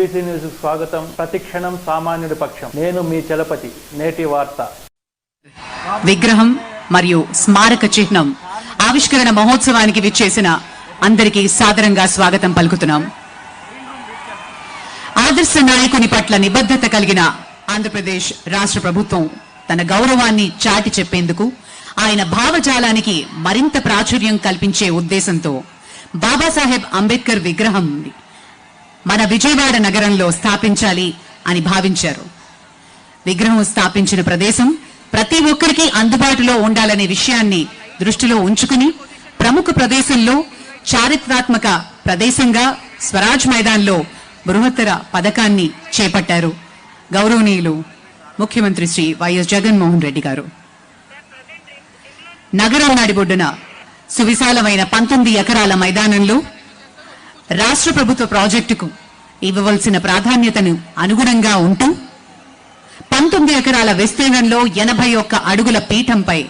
ABC news స్వాగతం. ప్రతిక్షణం సామాన్యుడి పక్షం. నేను మీ చలపతి. నేటి వార్త. విగ్రహం మరియు స్మారక చిహ్నం ఆవిష్కరణ మహోత్సవానికి విచ్చేసిన అందరికీ సాదరంగా స్వాగతం పలుకుతున్నాం. ఆదర్శ నాయకుని పట్ల నిబద్ధత కలిగిన ఆంధ్రప్రదేశ్ రాష్ట్ర ప్రభుత్వం తన గౌరవాన్ని చాటి చెప్పేందుకు ఆయన భావజాలానికి మరింత ప్రాచుర్యం కల్పించే ఉద్దేశంతో బాబాసాహెబ్ అంబేద్కర్ విగ్రహం మన విజయవాడ నగరంలో స్థాపించాలి అని భావించారు. విగ్రహం స్థాపించిన ప్రదేశం ప్రతి ఒక్కరికి అందుబాటులో ఉండాలనే విషయాన్ని దృష్టిలో ఉంచుకుని ప్రముఖ ప్రదేశంలో చారిత్రాత్మక ప్రదేశంగా స్వరాజ్ మైదాన్లో బృహత్తర పథకాన్ని చేపట్టారు. గౌరవనీయులు ముఖ్యమంత్రి శ్రీ వైఎస్ జగన్మోహన్ రెడ్డి గారు. నగరం నడిబొడ్డున సువిశాలమైన పంతొమ్మిది ఎకరాల మైదానంలో రాష్ట్ర ప్రభుత్వ ప్రాజెక్టుకు ఇవ్వవలసిన ప్రాధాన్యతను అనుగుణంగా ఉంటూ పంతొమ్మిది ఎకరాల విస్తీర్ణంలో ఎనభై ఒక్క అడుగుల పీఠంపై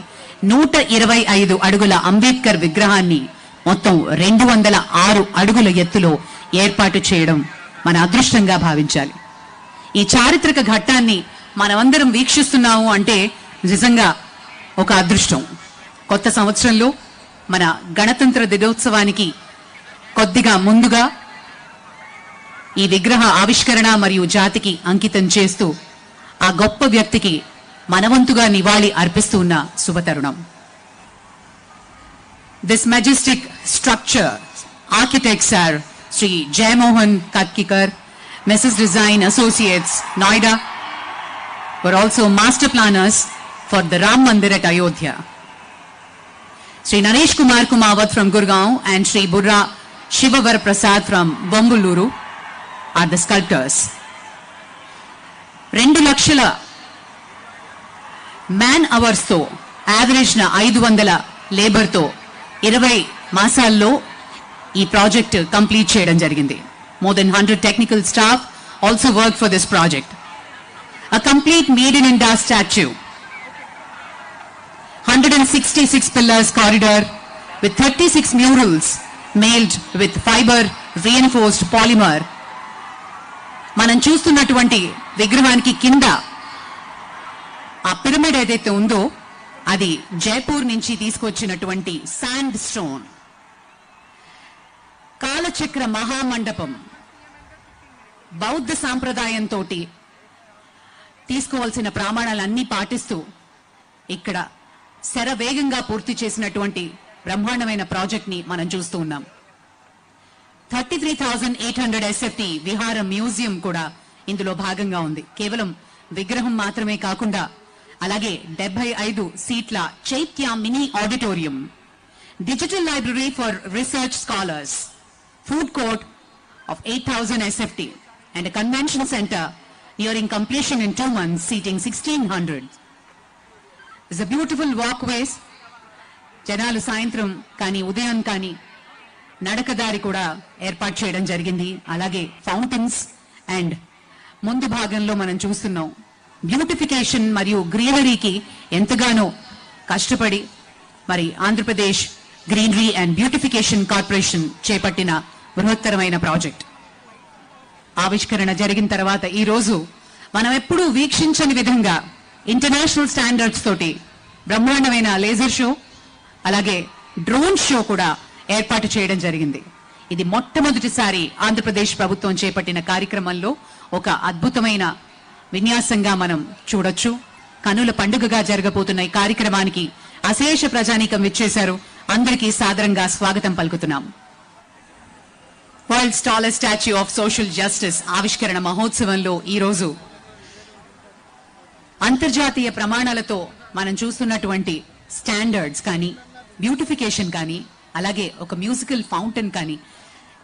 నూట ఇరవై ఐదు అడుగుల అంబేద్కర్ విగ్రహాన్ని మొత్తం రెండు వందల ఆరు అడుగుల ఎత్తులో ఏర్పాటు చేయడం మన అదృష్టంగా భావించాలి. ఈ చారిత్రక ఘట్టాన్ని మనమందరం వీక్షిస్తున్నాము అంటే నిజంగా ఒక అదృష్టం. కొత్త సంవత్సరంలో మన గణతంత్ర దినోత్సవానికి కొద్దిగా ముందుగా ఈ విగ్రహ ఆవిష్కరణ మరియు జాతికి అంకితం చేస్తూ ఆ గొప్ప వ్యక్తికి మనవంతుగా నివాళి అర్పిస్తూ ఉన్న శుభతరుణం this majestic structure architects are Shri Jayamohan Katkikar messrs design associates Noida were also master planners for the Ram Mandir at Ayodhya. Sri Naresh Kumar Kumawat from Gurgaon and Sri Burra Shivavar Prasad from Bombuluru are the sculptors. రెండు లక్షల man అవర్స్తో యావరేజ్న ఐదు వందల లేబర్తో ఇరవై మాసాల్లో ఈ project complete చేయడం జరిగింది more than hundred technical staff also work for this project a complete made in India statue. 166 pillars corridor with 36 murals moulded with fibre reinforced polymer మనం చూస్తున్నటువంటి విగ్రహానికి కింద ఆ పిరమిడ్ ఏదైతే ఉందో అది జైపూర్ నుంచి తీసుకొచ్చినటువంటి శాండ్ స్టోన్ కాలచక్ర మహామండపం. బౌద్ధ సాంప్రదాయంతో తీసుకోవాల్సిన ప్రామాణాలన్నీ పాటిస్తూ ఇక్కడ శరవేగంగా పూర్తి చేసినటువంటి బ్రహ్మాండమైన ప్రాజెక్ట్ని మనం చూస్తూ ఉన్నాం thirty three thousand eight hundred SFT విహార మ్యూజియం కూడా ఇందులో భాగంగా ఉంది కేవలం విగ్రహం మాత్రమే కాకుండా అలాగే డెబ్బై ఐదు సీట్ల Chaitya mini auditorium digital library for research scholars food court of 8,000 SFT and a convention center nearing completion in two months, seating 1,600. It's a beautiful walkways. జనాలు సాయంత్రం కానీ ఉదయం కానీ నడకదారి కూడా ఏర్పాటు చేయడం జరిగింది. అలాగే ఫౌంటైన్స్ అండ్ ముందు భాగంలో మనం చూస్తున్నాం బ్యూటిఫికేషన్ మరియు గ్రీనరీకి ఎంతగానో కష్టపడి మరి Andhra Pradesh greenery and beautification corporation చేపట్టిన బృహత్తరమైన ప్రాజెక్ట్. ఆవిష్కరణ జరిగిన తర్వాత ఈ రోజు మనం ఎప్పుడూ వీక్షించని విధంగా ఇంటర్నేషనల్ స్టాండర్డ్స్ తోటి బ్రహ్మాండమైన లేజర్ షో అలాగే డ్రోన్ షో కూడా ఏర్పాటు చేయడం జరిగింది. ఇది మొట్టమొదటిసారి ఆంధ్రప్రదేశ్ ప్రభుత్వం చేపట్టిన కార్యక్రమంలో ఒక అద్భుతమైన విన్యాసంగా మనం చూడొచ్చు. కనుల పండుగగా జరగబోతున్న ఈ కార్యక్రమానికి అశేష ప్రజానీకం ఇచ్చేశారు అందరికీ సాదరంగా స్వాగతం పలుకుతున్నాం. World tallest statue of social justice ఆవిష్కరణ మహోత్సవంలో ఈ రోజు అంతర్జాతీయ ప్రమాణాలతో మనం చూస్తున్నటువంటి స్టాండర్డ్స్ కానీ బ్యూటిఫికేషన్ కానీ అలాగే ఒక మ్యూజికల్ ఫౌంటైన్ కానీ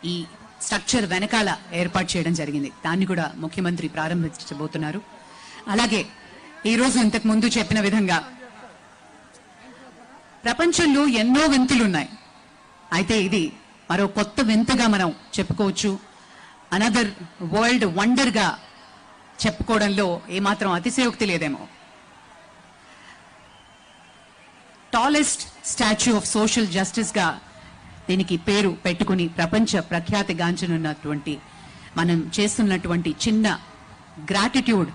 ఈ స్ట్రక్చర్ వెనకాల ఏర్పాటు చేయడం జరిగింది. దాన్ని కూడా ముఖ్యమంత్రి ప్రారంభించబోతున్నారు. అలాగే ఈ రోజు ఇంతకు ముందు చెప్పిన విధంగా ప్రపంచంలో ఎన్నో వింతులున్నాయి. అయితే ఇది మరో కొత్త వింతగా మనం చెప్పుకోవచ్చు. అనదర్ వరల్డ్ వండర్గా చెప్పుకోవడంలో ఏమాత్రం అతిశయోక్తి లేదేమో. టాలెస్ట్ స్టాచ్యూ ఆఫ్ సోషల్ జస్టిస్గా దీనికి పేరు పెట్టుకుని ప్రపంచ ప్రఖ్యాతి గాంచనున్నటువంటి మనం చేస్తున్నటువంటి చిన్న gratitude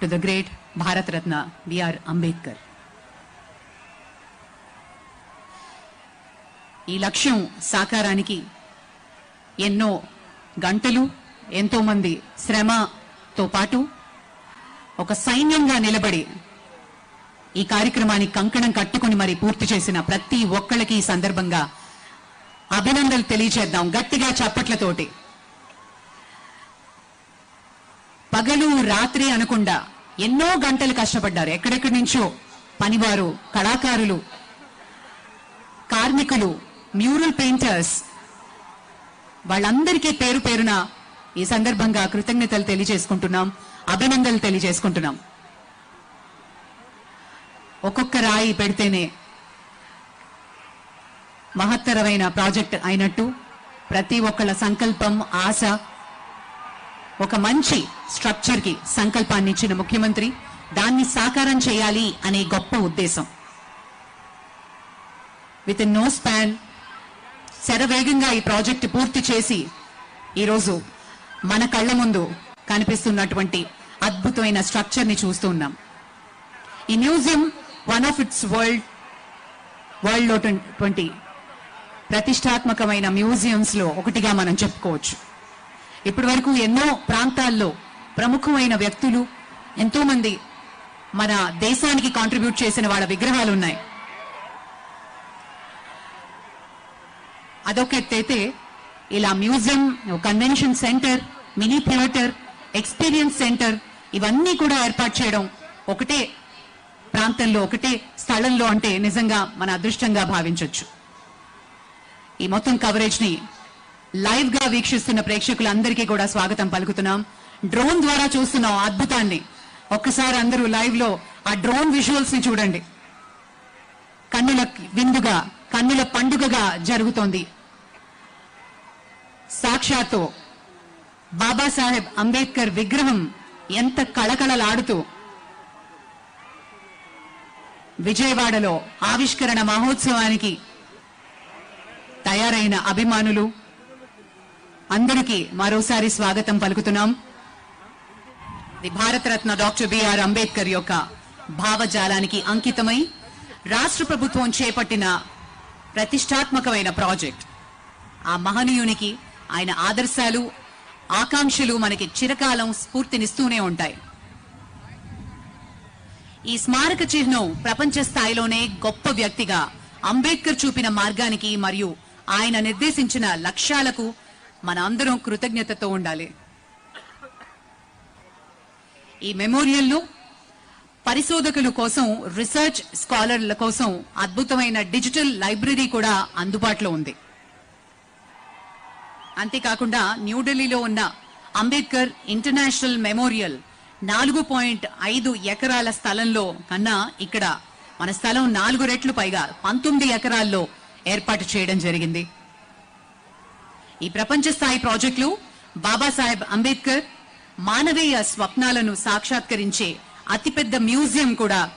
to the great Bharat Ratna BR Ambedkar. ఈ లక్ష్యం సాకారానికి ఎన్నో గంటలు ఎంతో మంది శ్రమతో పాటు ఒక సైన్యంగా నిలబడి ఈ కార్యక్రమానికి కంకణం కట్టుకుని మరి పూర్తి చేసిన ప్రతి ఒక్కళ్ళకి ఈ సందర్భంగా అభినందనలు తెలియజేద్దాం గట్టిగా చప్పట్లతోటి. పగలు రాత్రి అనకుండా ఎన్నో గంటలు కష్టపడ్డారు. ఎక్కడెక్కడి నుంచో పనివారు కళాకారులు కార్మికులు మ్యూరల్ పెయింటర్స్ వాళ్ళందరికీ పేరు పేరున ఈ సందర్భంగా కృతజ్ఞతలు తెలియజేసుకుంటున్నాం అభినందనలు తెలియజేసుకుంటున్నాం. ఒక్కొక్క రాయి పెడితేనే మహత్తరమైన ప్రాజెక్ట్ అయినట్టు ప్రతి ఒక్కళ్ళ సంకల్పం ఆశ ఒక మంచి స్ట్రక్చర్కి సంకల్పాన్ని ఇచ్చిన ముఖ్యమంత్రి దాన్ని సాకారం చేయాలి అనే గొప్ప ఉద్దేశం. విత్ నో స్పాన్ శరవేగంగా ఈ ప్రాజెక్ట్ పూర్తి చేసి ఈరోజు మన కళ్ళ ముందు కనిపిస్తున్నటువంటి అద్భుతమైన స్ట్రక్చర్ని చూస్తూ ఉన్నాం. ఈ museum one of its world వరల్డ్లో ట్వంటీ ప్రతిష్టాత్మకమైన మ్యూజియంస్లో ఒకటిగా మనం చెప్పుకోవచ్చు. ఇప్పటి వరకు ఎన్నో ప్రాంతాల్లో ప్రముఖమైన వ్యక్తులు ఎంతో మంది మన దేశానికి కాంట్రిబ్యూట్ చేసిన వాళ్ళ విగ్రహాలు ఉన్నాయి. అదొక ఎత్తైతే ఇలా museum convention centre mini theatre experience centre ఇవన్నీ కూడా ఏర్పాటు చేయడం ఒకటే ప్రాంతంలో ఒకటే స్థలంలో అంటే నిజంగా మన అదృష్టంగా భావించవచ్చు ఈ మొత్తం కవరేజ్ని లైవ్గా వీక్షిస్తున్న ప్రేక్షకులందరికీ కూడా స్వాగతం పలుకుతున్నాం. డ్రోన్ ద్వారా చూస్తున్నాం అద్భుతాన్ని ఒక్కసారి అందరూ లైవ్లో ఆ డ్రోన్ విజువల్స్ని చూడండి. కన్నుల విందుగా కన్నుల పండుగగా జరుగుతోంది. సాక్షాత్తు బాబాసాహెబ్ అంబేద్కర్ విగ్రహం ఎంత కళకళలాడుతూ విజయవాడలో ఆవిష్కరణ మహోత్సవానికి తయారైన అభిమానులు అందరికీ మరోసారి స్వాగతం పలుకుతున్నాం. The Bharat Ratna doctor BR Ambedkar యొక్క భావజాలానికి అంకితమై రాష్ట్ర ప్రభుత్వం చేపట్టిన ప్రతిష్టాత్మకమైన ప్రాజెక్ట్. ఆ మహనీయునికి ఆయన ఆదర్శాలు ఆకాంక్షలు మనకి చిరకాలం స్ఫూర్తినిస్తూనే ఉంటాయి. ఈ స్మారక చిహ్నం ప్రపంచ స్థాయిలోనే గొప్ప వ్యక్తిగా అంబేద్కర్ చూపిన మార్గానికి మరియు ఆయన నిర్దేశించిన లక్ష్యాలకు మన అందరం కృతజ్ఞతతో ఉండాలి. ఈ మెమోరియల్ను పరిశోధకుల కోసం రీసెర్చ్ స్కాలర్ల కోసం అద్భుతమైన డిజిటల్ లైబ్రరీ కూడా అందుబాటులో ఉంది. అంతేకాకుండా న్యూఢిల్లీలో ఉన్న అంబేద్కర్ ఇంటర్నేషనల్ మెమోరియల్ నాలుగు పాయింట్ ఐదు ఎకరాల స్థలంలో కన్నా ఇక్కడ మన స్థలం నాలుగు రెట్లు పైగా పంతొమ్మిది ఎకరాల్లో ఏర్పాటు చేయడం జరిగింది. ఈ ప్రపంచ స్థాయి ప్రాజెక్టులు బాబాసాహెబ్ అంబేద్కర్ మానవీయ స్వప్నాలను సాక్షాత్కరించే అతిపెద్ద మ్యూజియం కూడా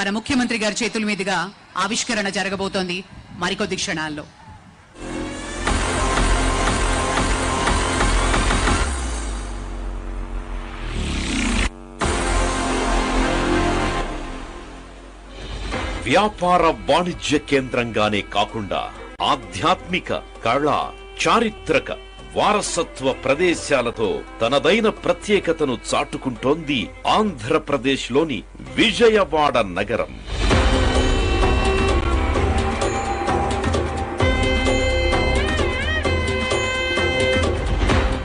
మన ముఖ్యమంత్రి గారి చేతుల మీదుగా ఆవిష్కరణ జరగబోతోంది. మరికొద్ది క్షణాల్లో. వ్యాపార వాణిజ్య కేంద్రంగానే కాకుండా ఆధ్యాత్మిక కళ చారిత్రక వారసత్వ ప్రదేశాలతో తనదైన ప్రత్యేకతను చాటుకుంటోంది ఆంధ్రప్రదేశ్లోని విజయవాడ నగరం.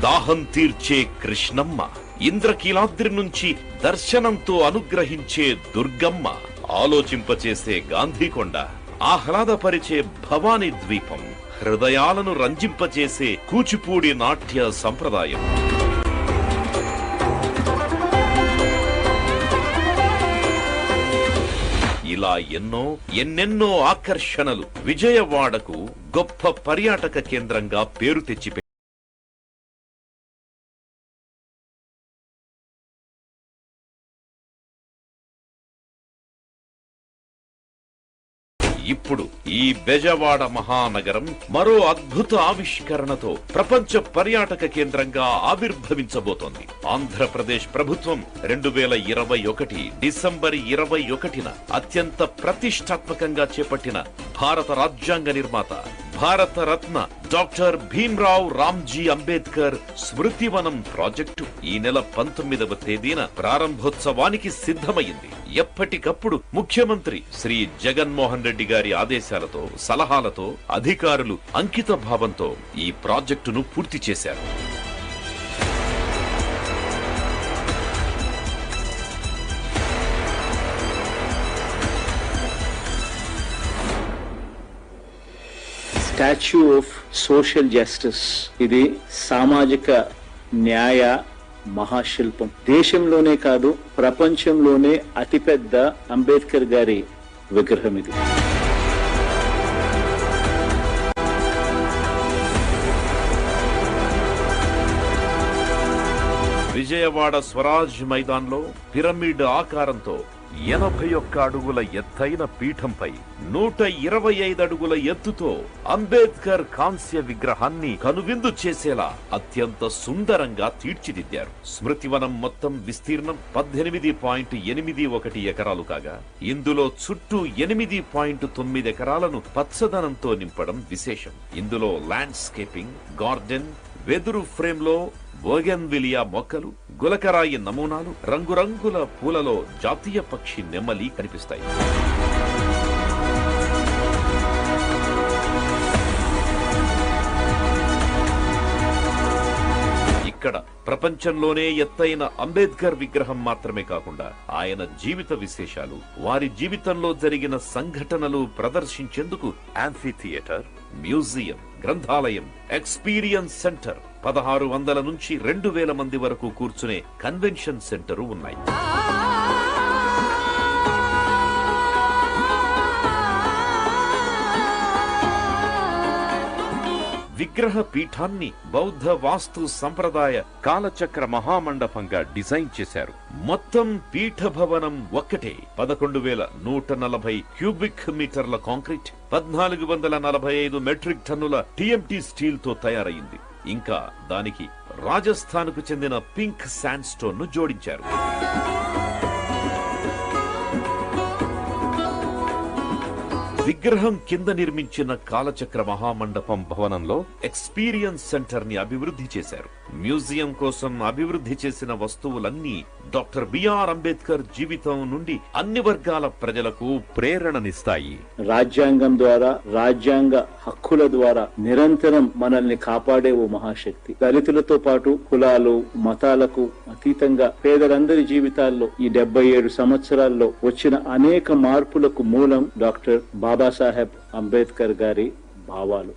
దాహం తీర్చే కృష్ణమ్మ ఇంద్రకీలాద్రి నుంచి దర్శనంతో అనుగ్రహించే దుర్గమ్మ. ఆలోచింపచేసే గాంధీకొండ ఆహ్లాదపరిచే భవానీ ద్వీపం హృదయాలను రంజింపచేసే కూచిపూడి నాట్య సంప్రదాయం. ఇలా ఎన్నో ఎన్నెన్నో ఆకర్షణలు విజయవాడకు గొప్ప పర్యాటక కేంద్రంగా పేరు తెచ్చి ఇప్పుడు ఈ బెజవాడ మహానగరం మరో అద్భుత ఆవిష్కరణతో ప్రపంచ పర్యాటక కేంద్రంగా ఆవిర్భవించబోతోంది. ఆంధ్రప్రదేశ్ ప్రభుత్వం రెండు వేల ఇరవై ఒకటి డిసెంబర్ ఇరవై ఒకటిన అత్యంత ప్రతిష్టాత్మకంగా చేపట్టిన భారత రాజ్యాంగ నిర్మాత భారత రత్న డాక్టర్ భీమ్రావ్ రామ్జీ అంబేద్కర్ స్మృతివనం ప్రాజెక్టు ఈ నెల పంతొమ్మిదవ తేదీన ప్రారంభోత్సవానికి సిద్ధమైంది. ఎప్పటికప్పుడు ముఖ్యమంత్రి శ్రీ జగన్మోహన్ రెడ్డి గారి ఆదేశాలతో సలహాలతో అధికారులు అంకిత భావంతో ఈ ప్రాజెక్టును పూర్తి చేశారు. స్టాచ్యూ ఆఫ్ సోషల్ జస్టిస్ ఇది సామాజిక న్యాయ మహాశిల్పం. దేశంలోనే కాదు ప్రపంచంలోనే అతిపెద్ద అంబేద్కర్ గారి విగ్రహం ఇది. విజయవాడ స్వరాజ్ మైదాన్లో పిరమిడ్ ఆకారంతో ఎనభై ఒక్క అడుగుల ఎత్తైన పీఠంపై నూట ఇరవై ఐదు అడుగుల ఎత్తుతో అంబేద్కర్ కాంస్య విగ్రహాన్ని కనువిందు చేసేలా అత్యంత సుందరంగా తీర్చిదిద్దారు. స్మృతివనం మొత్తం విస్తీర్ణం పద్దెనిమిది పాయింట్ ఎనిమిది ఒకటి ఎకరాలు కాగా ఇందులో చుట్టూ ఎనిమిది పాయింట్ తొమ్మిది ఎకరాలను పచ్చదనంతో నింపడం విశేషం. ఇందులో ల్యాండ్స్కేపింగ్ గార్డెన్ వెదురు ఫ్రేమ్లో బోగెన్విలియా మొక్కలు గులకరాయి నమూనాలు రంగురంగుల పూలలో జాతీయ పక్షి నెమ్మలి కనిపిస్తాయి. ఇక్కడ ప్రపంచంలోనే ఎత్తైన అంబేద్కర్ విగ్రహం మాత్రమే కాకుండా ఆయన జీవిత విశేషాలు వారి జీవితంలో జరిగిన సంఘటనలు ప్రదర్శించేందుకు యాంఫీ థియేటర్ మ్యూజియం గ్రంథాలయం ఎక్స్పీరియన్స్ సెంటర్. పదహారు వందల నుంచి రెండు వేల మంది వరకు కూర్చునే కన్వెన్షన్ సెంటరు ఉన్నాయి. విగ్రహ పీఠాన్ని బౌద్ధ వాస్తు సంప్రదాయ కాలచక్ర మహామండపంగా డిజైన్ చేశారు. మొత్తం పీఠ భవనం ఒక్కటే. పదకొండు వేల నూట నలభై క్యూబిక్ మీటర్ల కాంక్రీట్ పద్నాలుగు వందల నలభై ఐదు మెట్రిక్ టన్నుల టిఎంటి స్టీల్తో తయారైంది. ఇంకా దానికి రాజస్థాన్కు చెందిన పింక్ శాండ్ స్టోన్ను జోడించారు. విగ్రహం కింద నిర్మించిన కాలచక్ర మహామండపం భవనంలో ఎక్స్పీరియన్స్ సెంటర్ని అభివృద్ధి చేశారు. మ్యూజియం కోసం అభివృద్ధి చేసిన వస్తువులన్నీ డాక్టర్ బిఆర్ అంబేద్కర్ జీవితం నుండి అన్ని వర్గాల ప్రజలకు ప్రేరణనిస్తాయి. రాజ్యాంగం ద్వారా రాజ్యాంగ హక్కుల ద్వారా నిరంతరం మనల్ని కాపాడే ఓ మహాశక్తి. దళితులతో పాటు కులాలు మతాలకు అతీతంగా పేదలందరి జీవితాల్లో ఈ డెబ్బై ఏడు సంవత్సరాల్లో వచ్చిన అనేక మార్పులకు మూలం డాక్టర్ బాబాసాహెబ్ అంబేద్కర్ గారి భావాలు.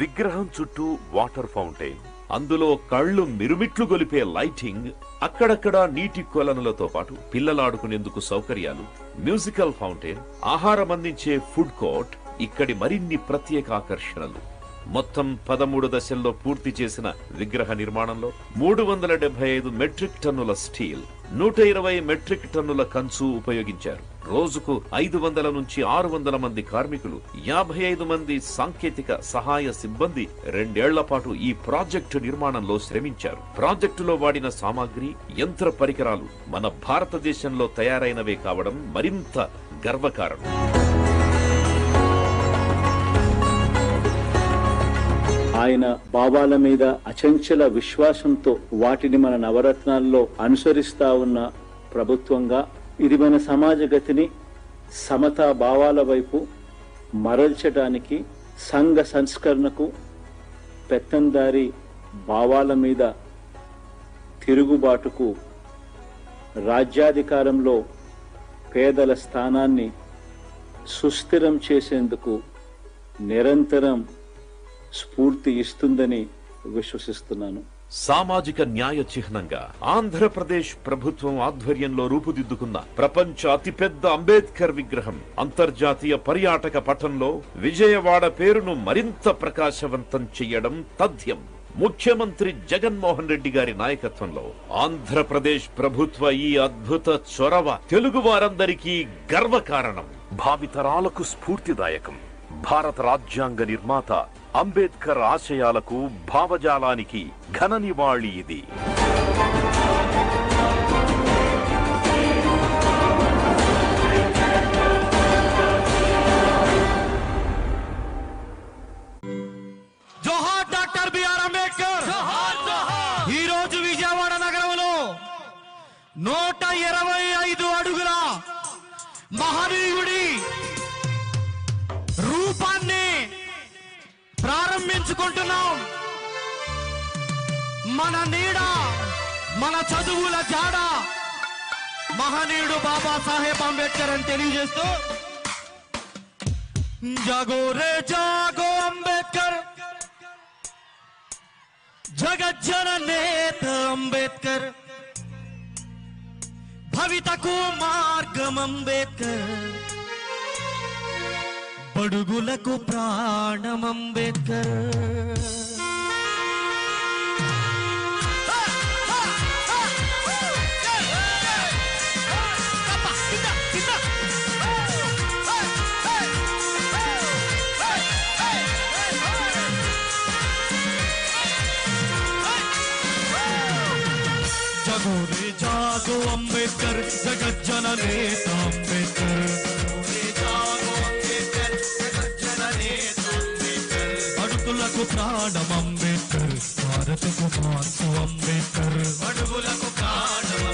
విగ్రహం చుట్టూ వాటర్ ఫౌంటైన్. అందులో కళ్ళు మిరుమిట్లు గొలిపే లైటింగ్ అక్కడక్కడ నీటి కొలనులతో పాటు పిల్లలాడుకునేందుకు సౌకర్యాలు మ్యూజికల్ ఫౌంటైన్ ఆహారం అందించే ఫుడ్ కోర్ట్ ఇక్కడి మరిన్ని ప్రత్యేక ఆకర్షణలు. మొత్తం పదమూడు దశల్లో పూర్తి చేసిన విగ్రహ నిర్మాణంలో మూడు వందల డెబ్బై ఐదు మెట్రిక్ టన్నుల స్టీల్ నూట ఇరవై మెట్రిక్ టన్నుల కంచు ఉపయోగించారు. రోజుకు ఐదు వందల నుంచి ఆరు వందల మంది కార్మికులు యాభై ఐదు మంది సాంకేతిక సహాయ సిబ్బంది రెండేళ్ళ పాటు ఈ ప్రాజెక్టు నిర్మాణంలో శ్రమించారు. ప్రాజెక్టులో వాడిన సామాగ్రి యంత్ర పరికరాలు మన భారతదేశంలో తయారైనవే కావడం మరింత గర్వకారణం. ఆయన భావాల మీద అచంచల విశ్వాసంతో వాటిని మన నవరత్నాల్లో అనుసరిస్తా ఉన్న ప్రభుత్వంగా ఇది మన సమాజ గతిని సమతా భావాల వైపు మరల్చడానికి సంఘ సంస్కరణకు పెత్తందారి భావాల మీద తిరుగుబాటుకు రాజ్యాధికారంలో పేదల స్థానాన్ని సుస్థిరం చేసేందుకు నిరంతరం స్ఫూర్తి ఇస్తుందని విశ్వసిస్తున్నాను. సామాజిక న్యాయ చిహ్నంగా ఆంధ్రప్రదేశ్ ప్రభుత్వం ఆధ్వర్యంలో రూపుదిద్దుకున్న ప్రపంచ అతిపెద్ద అంబేద్కర్ విగ్రహం అంతర్జాతీయ పర్యాటక పటంలో విజయవాడ పేరును మరింత ప్రకాశవంతం చెయ్యడం తథ్యం. ముఖ్యమంత్రి జగన్మోహన్ రెడ్డి గారి నాయకత్వంలో ఆంధ్రప్రదేశ్ ప్రభుత్వ ఈ అద్భుత చొరవ తెలుగు వారందరికీ గర్వకారణం. భావితరాలకు స్ఫూర్తిదాయకం. భారత రాజ్యాంగ నిర్మాత అంబేద్కర్ ఆశయాలకు భావజాలానికి ఘన నివాళి ఇది. అంబేద్కర్. రోజు విజయవాడ నగరంలో నూట ఇరవై ఐదు అడుగుల మహనీయుడి ప్రారంభించుకుంటున్నాం మన నీడ మన చదువుల జాడ. మహనీయుడు బాబాసాహెబ్ అంబేద్కర్ అని తెలియజేస్తూ జాగో రే జాగో అంబేద్కర్ జగజ్జన నేత అంబేద్కర్ భవితకు మార్గం అంబేద్కర్. బడుగులకు ప్రాణమంబేద్కర్ జాగో అంబేద్కర్ జగజ్జన నేత అంబేద్కర్. అడుగులకు ప్రాణం అంబేద్కర్ భారతకు మార్పు అంబేద్కర్. అడుగులకు ప్రాణం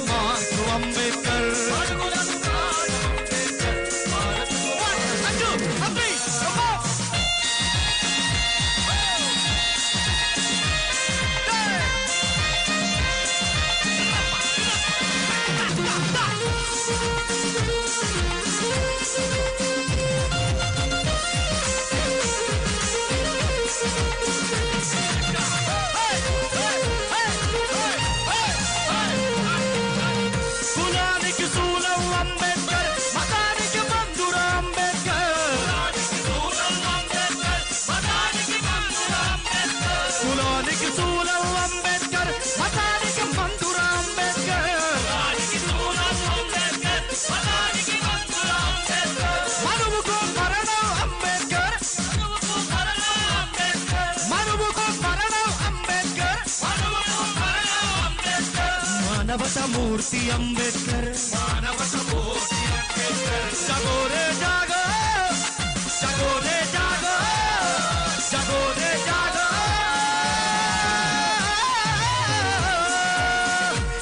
భారతకు మానవత మూర్తి అంబేద్కర్ మానవత మూర్తి అంబేద్కర్ జగోరే జాగో జగోరే జాగో జగోరే జాగో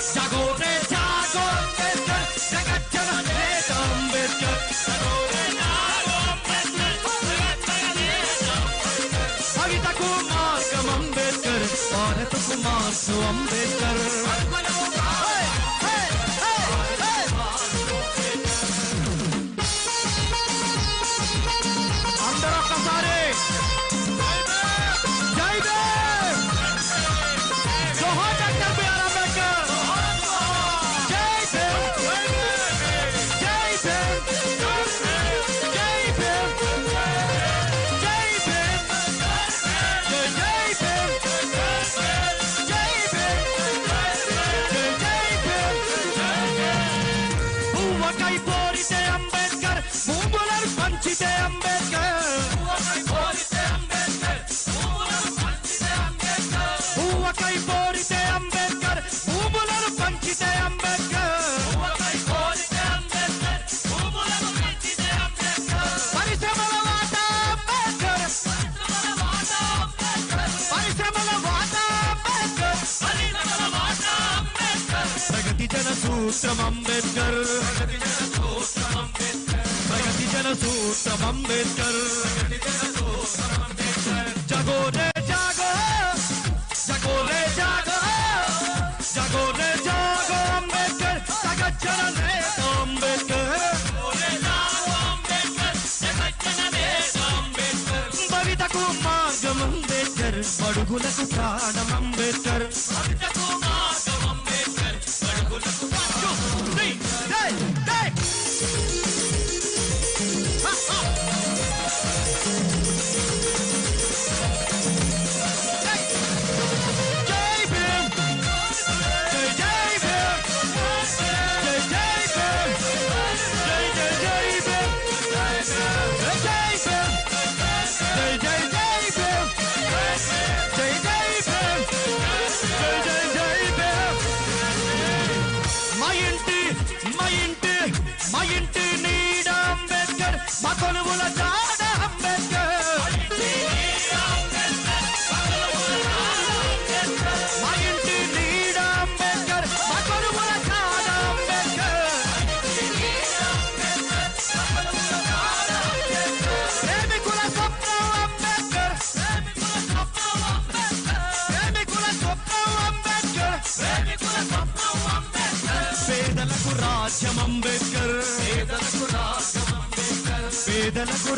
జగోరే జాగో అంబేద్కర్ జగజ్జన నేత అంబేద్కర్ జగోరే జాగో అంబేద్కర్ జగజ్జన నేత అంబేద్కర్ భవితకు మార్గం అంబేద్కర్ భారతకు మార్సు అంబేద్కర్ అందరూ సూత్రం అంబేద్కర్ ప్రగతి జన సూత్రం అంబేద్కర్ జగో రే జాగో జగో రే జాగో జగో రే జాగో అంబేద్కర్ జగజ్జన నేత అంబేద్కర్ భవితకు మార్గం అంబేద్కర్ బడుగులకు ప్రాణం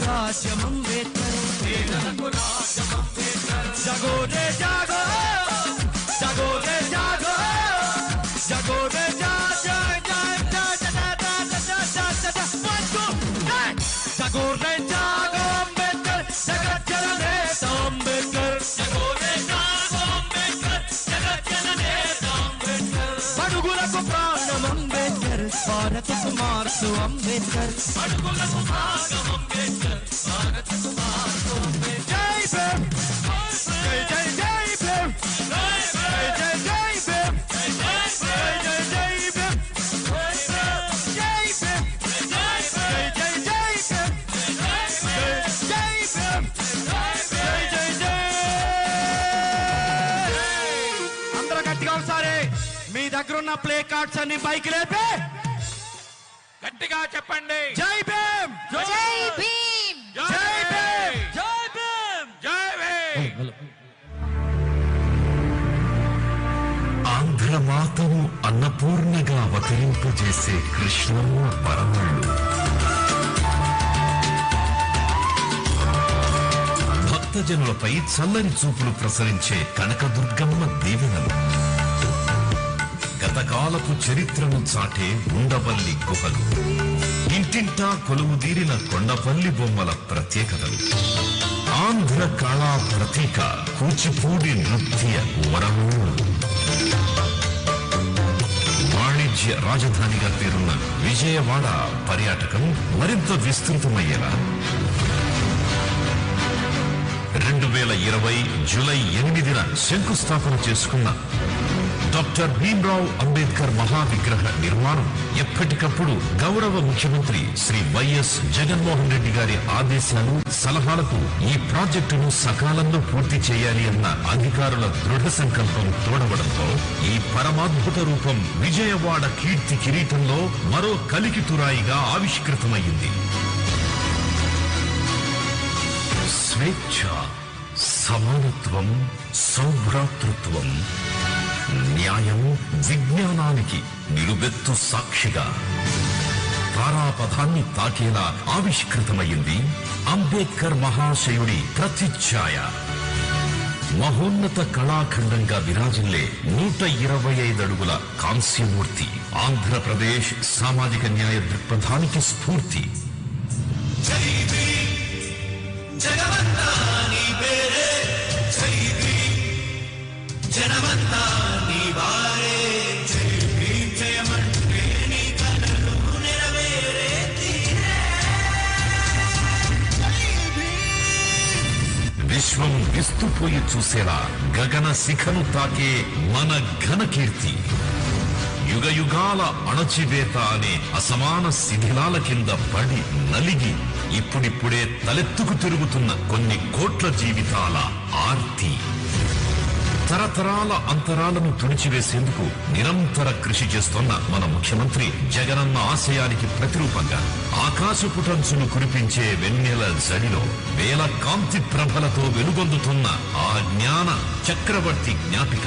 రాజ్యం అంబేద్కర్ పేదలకు రాజ్యం అంబేద్కర్ జాగో జగోరే अंबेडकर जय भीम जय जय जय ప్లే కార్డ్స్ అన్ని లేపే. గట్టిగా చెప్పండి. జై భీమ్! జై భీమ్! జై భీమ్! జై భీమ్! జై భీమ్! ఆంధ్రమాతను అన్నపూర్ణగా అవతరింపజేసే కృష్ణమ్మ పరమళ్ళు భక్తజనులపై చల్లని చూపులు ప్రసరించే కనకదుర్గమ్మ దీవెనలు గతకాలపు చరిత్రను చాటే ఉండవల్లి గుహలు. ఇంటింటా కొలువుదీరిన కొండపల్లి బొమ్మల ప్రత్యేకతలు. ఆంధ్ర కళా ప్రతీక కూచిపూడి నృత్య వరము. వాణిజ్య రాజధానిగా పేరున్న విజయవాడ పర్యాటకం మరింత విస్తృతమయ్యేలా. రెండు వేల ఇరవై జూలై ఎనిమిదిన శంకుస్థాపన చేసుకున్న డాక్టర్ భీమ్రావ్ అంబేద్కర్ మహావిగ్రహ నిర్మాణం ఎప్పటికప్పుడు గౌరవ ముఖ్యమంత్రి శ్రీ వైఎస్ జగన్మోహన్ రెడ్డి గారి ఆదేశాలు సలహాలకు ఈ ప్రాజెక్టును సకాలంలో పూర్తి చేయాలి అన్న అధికారుల దృఢ సంకల్పం తోడవడంతో ఈ పరమాద్భుత రూపం విజయవాడ కీర్తి కిరీటంలో మరో కలికి తురాయిగా ఆవిష్కృతమైంది స్వేచ్ఛ సమానత్వం సౌభ్రాతృత్వం. న్యాయం విజ్ఞానానికి నిలువెత్తు సాక్షిగా. తారాపథాన్ని తాకేలా ఆవిష్కృతమైంది అంబేద్కర్ మహాశయుడి ప్రతిఛాయ మహోన్నత కళాఖండంగా విరాజిల్లే నూట ఇరవై ఐదు అడుగుల కాంస్యమూర్తి ఆంధ్రప్రదేశ్ సామాజిక న్యాయ దృక్పథానికి స్ఫూర్తి. విశ్వం విస్తుపోయి చూసేలా గగన శిఖను తాకే మన ఘన కీర్తి. యుగ యుగాల అణచివేత అనే అసమాన శిథిలాల కింద పడి నలిగి ఇప్పుడిప్పుడే తలెత్తుకు తిరుగుతున్న కొన్ని కోట్ల జీవితాల ఆర్తి. తరతరాల అంతరాలను తుడిచివేసేందుకు నిరంతర కృషి చేస్తోన్న మన ముఖ్యమంత్రి జగనన్న ఆశయానికి ప్రతిరూపంగా ఆకాశపుటంచును కురిపించే వెన్నెల జడిలో వేల కాంతి ప్రభలతో వెలుగొందుతున్న ఆ జ్ఞాన చక్రవర్తి జ్ఞాపిక.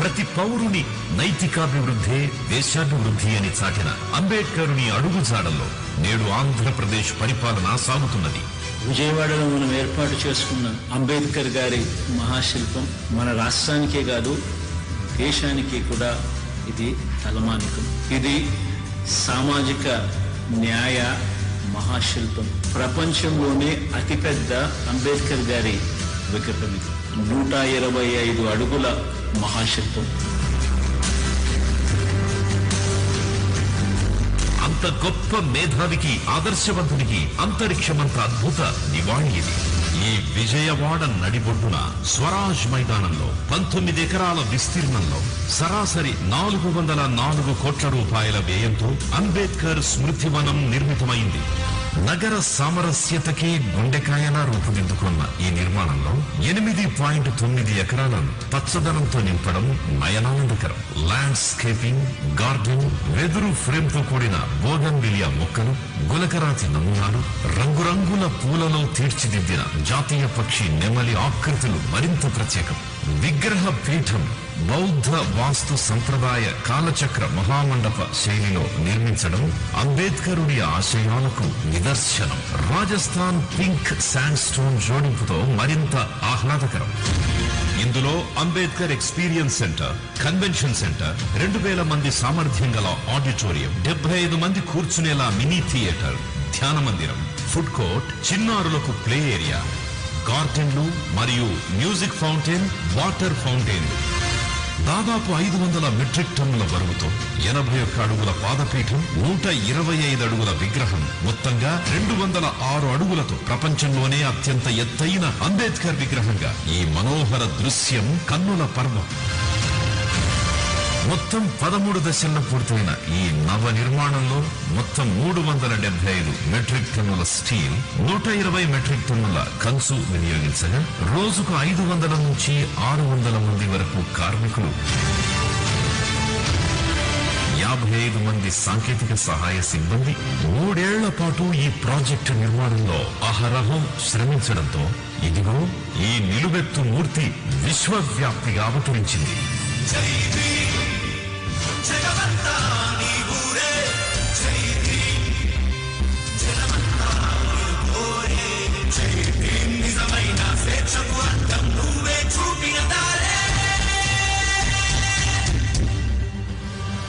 ప్రతి పౌరుని నైతికాభివృద్ధే దేశాభివృద్ధి అని చాటిన అంబేద్కరుని అడుగుజాడల్లో నేడు ఆంధ్రప్రదేశ్ పరిపాలన సాగుతున్నది. విజయవాడలో మనం ఏర్పాటు చేసుకున్న అంబేద్కర్ గారి మహాశిల్పం మన రాష్ట్రానికే కాదు దేశానికి కూడా ఇది తలమానికం. ఇది సామాజిక న్యాయ మహాశిల్పం. ప్రపంచంలోనే అతిపెద్ద అంబేద్కర్ గారి విగ్రహం ఇది. నూట ఇరవై ఐదు అడుగుల మహాశిల్పం. అంత గొప్ప మేధావికి ఆదర్శవంతునికి అంతరిక్షమంత అద్భుత నివాళి ఇది ఈ విజయవాడ నడిబొడ్డున స్వరాజ్ మైదానంలో పంతొమ్మిది ఎకరాల విస్తీర్ణంలో సరాసరి నాలుగు వందల నాలుగు కోట్ల రూపాయల వ్యయంతో అంబేద్కర్ స్మృతివనం నిర్మితమైంది. నగర సామరస్యతకి గుండెకాయలా రూపుదిద్దుకున్న ఈ నిర్మాణంలో ఎనిమిది పాయింట్ తొమ్మిది ఎకరాలను పచ్చదనంతో నింపడం నయనానందకరం. ల్యాండ్స్కేపింగ్ గార్డెన్ వెదురు ఫ్రేమ్తో కూడిన బోగన్ బిలియా మొక్కలు గులకరాతి నమూనాలు రంగురంగుల పూలలో తీర్చిదిద్దిన జాతీయ పక్షి నెమలి ఆకృతులు మరింత ప్రత్యేకం. విగ్రహ పీఠం బౌద్ధ వాస్తు సంప్రదాయ కాలచక్ర మహామండప శైలిలో నిర్మించడం అంబేద్కరుడి ఆశయాలకు నిదర్శనం. రాజస్థాన్ పింక్ శాండ్ స్టోన్ జోడింపుతో మరింత ఆహ్లాదకరం. ఇందులో Ambedkar experience centre convention centre రెండు వేల మంది సామర్థ్యం గల ఆడిటోరియం డెబ్బై ఐదు మంది కూర్చునేలా మినీ థియేటర్ ధ్యాన మందిరం ఫుడ్ కోర్ట్ చిన్నారులకు ప్లే ఏరియా. గార్డెన్లు మరియు మ్యూజిక్ ఫౌంటైన్ వాటర్ ఫౌంటైన్. దాదాపు ఐదు వందల మెట్రిక్ టన్నుల బరువుతో ఎనభై ఒక్క అడుగుల పాదపీఠం నూట ఇరవై ఐదు అడుగుల విగ్రహం మొత్తంగా రెండు వందల ఆరు అడుగులతో ప్రపంచంలోనే అత్యంత ఎత్తైన అంబేద్కర్ విగ్రహంగా ఈ మనోహర దృశ్యం కన్నుల పర్వం. మొత్తం పదమూడు దశల్లో పూర్తయిన ఈ నవ నిర్మాణంలో మొత్తం మూడు వందల డెబ్బై ఐదు మెట్రిక్ టన్నుల స్టీల్ నూట ఇరవై మెట్రిక్ టన్నుల కంచు వినియోగించగా రోజుకు ఐదు వందల నుంచి ఆరు వందల మంది వరకు కార్మికులు యాభై ఐదు మంది సాంకేతిక సహాయ సిబ్బంది మూడేళ్ళ పాటు ఈ ప్రాజెక్టు నిర్మాణంలో అహరహం శ్రమించడంతో ఇదిగో ఈ నిలువెత్తు మూర్తి విశ్వవ్యాప్తిగా అవతరించింది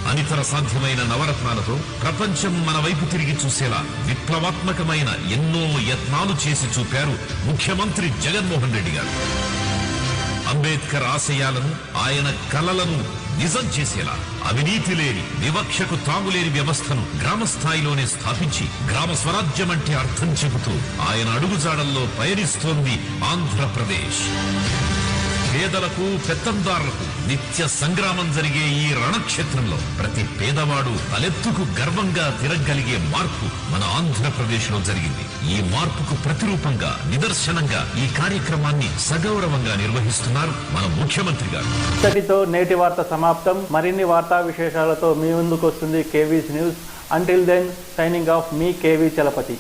అనితర సాధ్యమైన నవరత్నాలతో ప్రపంచం మన వైపు తిరిగి చూసేలా విప్లవాత్మకమైన ఎన్నో యత్నాలు చేసి చూపారు ముఖ్యమంత్రి జగన్మోహన్ రెడ్డి గారు. అంబేద్కర్ ఆశయాలను ఆయన కలలను నిజం చేసేలా అవినీతి లేని వివక్షకు తాములేని వ్యవస్థను గ్రామ స్థాయిలోనే స్థాపించి గ్రామ స్వరాజ్యం అంటే అర్థం చెబుతూ ఆయన అడుగుజాడల్లో పయనిస్తోంది ఆంధ్రప్రదేశ్. పేదలకు పెత్తందారులకు నిత్య సంగ్రామం జరిగే ఈ రణక్షేత్రంలో ప్రతి పేదవాడు తలెత్తుకు గర్వంగా తిరగలిగే మార్పు మన ఆంధ్రప్రదేశ్లో జరిగింది. ఈ మార్పుకు ప్రతిరూపంగా నిదర్శనంగా ఈ కార్యక్రమాన్ని సగౌరవంగా నిర్వహిస్తున్నారు మన ముఖ్యమంత్రి గారు. ఇంతటితో నేటి వార్త సమాప్తం. మరిన్ని వార్తా విశేషాలతో మీ ముందుకు వస్తుంది K V S news. Until then signing off మీ కేవీ చలపతి.